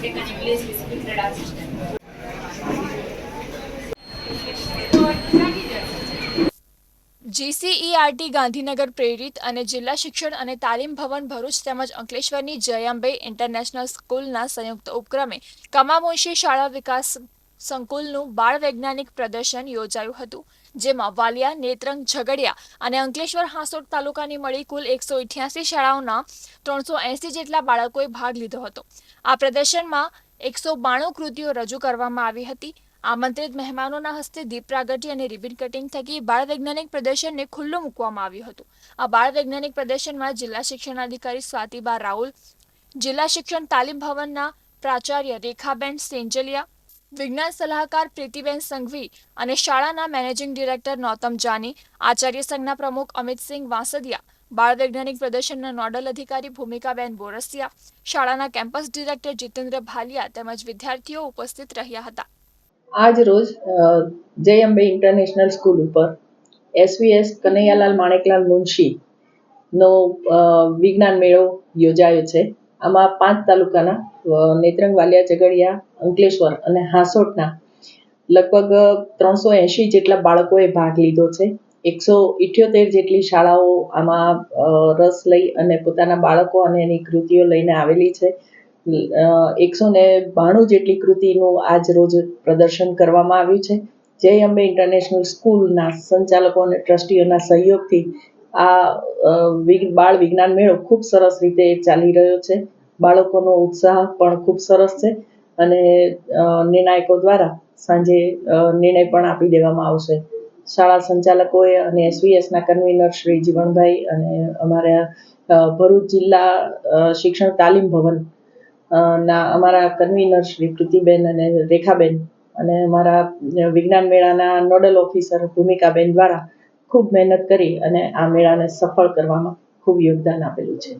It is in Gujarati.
speak an English. GCERT Gandhinagar પ્રેરિત અને જિલ્લા શિક્ષણ અને તાલીમ ભવન ભરૂચ તેમજ અંકલેશ્વરની જયંબે ઇન્ટરનેશનલ સ્કૂલના સંયુક્ત ઉપક્રમે કમામોશી શાળા વિકાસ સંકુલનું બાળ વૈજ્ઞાનિક પ્રદર્શન યોજાયું હતું, જેમાં વાલિયા, નેત્રંગ, ઝઘડિયા અને અંકલેશ્વર હાંસોટ તાલુકાની મળી કુલ એકસો ઇઠ્યાસી શાળાઓના ત્રણસો એંસી જેટલા બાળકોએ ભાગ લીધો હતો. આ પ્રદર્શનમાં એકસો બાણું કૃતિઓ રજૂ કરવામાં આવી હતી. આમંત્રિત મહેમાનોના હસ્તે દીપ પ્રાગટ્ય અને રિબિન કટિંગ થકી બાળ વૈજ્ઞાનિક પ્રદર્શનને ખુલ્લું મૂકવામાં આવ્યું હતું. આ બાળ વૈજ્ઞાનિક પ્રદર્શનમાં જિલ્લા શિક્ષણાધિકારી સ્વાતિબા રાહુલ જિલ્લા શિક્ષણ તાલીમ ભવનના પ્રાચાર્ય રેખાબેન સેંજલિયા વિજ્ઞાન સલાહકાર પ્રીતિબેન સંઘવી અને શાળાના મેનેજિંગ ડિરેક્ટર નૌતમ જાની, આચાર્ય સંઘના પ્રમુખ અમિતસિંહ વાંસદિયા, બાળ વૈજ્ઞાનિક પ્રદર્શનના નોડલ અધિકારી ભૂમિકાબેન બોરસિયા, શાળાના કેમ્પસ ડિરેક્ટર જીતેન્દ્ર ભાલિયા તેમજ વિદ્યાર્થીઓ ઉપસ્થિત રહ્યા હતા. આજ રોજ જય અંબે ઇન્ટરનેશનલ સ્કૂલ ઉપર એસવીએસ કનૈયાલાલ માણેકલાલ મુનશી નો વિજ્ઞાન મેળો યોજાયો છે. આમાં પાંચ તાલુકાના નેત્રંગ, વાલિયા, ઝઘડિયા, અંકલેશ્વર અને હાંસોટના લગભગ ત્રણસો એંશી જેટલા બાળકોએ ભાગ લીધો છે. એકસો ઇઠ્યોતેર જેટલી શાળાઓ આમાં રસ લઈ અને પોતાના બાળકો અને એની કૃતિઓ લઈને આવેલી છે. એકસો ને બાણું જેટલી કૃતિનું આજ રોજ પ્રદર્શન કરવામાં આવ્યું છે. જય અંબે ઇન્ટરનેશનલ સ્કૂલના સંચાલકો અને ટ્રસ્ટીઓના સહયોગથી આ બાળ વિજ્ઞાન મેળો ખૂબ સરસ રીતે ચાલી રહ્યો છે. બાળકોનો ઉત્સાહ પણ ખૂબ સરસ છે અને નિર્ણાયકો દ્વારા સાંજે નિર્ણય પણ આપી દેવામાં આવશે. શાળા સંચાલકોએ અને એસવીએસના કન્વીનર શ્રી જીવણભાઈ અને અમારા ભરૂચ જિલ્લા શિક્ષણ તાલીમ ભવન ના, અમારા કન્વીનર શ્રી પ્રીતિબેન અને રેખાબેન અને અમારા વિજ્ઞાન મેળાના નોડલ ઓફિસર ભૂમિકાબેન દ્વારા ખૂબ મહેનત કરી અને આ મેળાને સફળ કરવામાં ખૂબ યોગદાન આપેલું છે.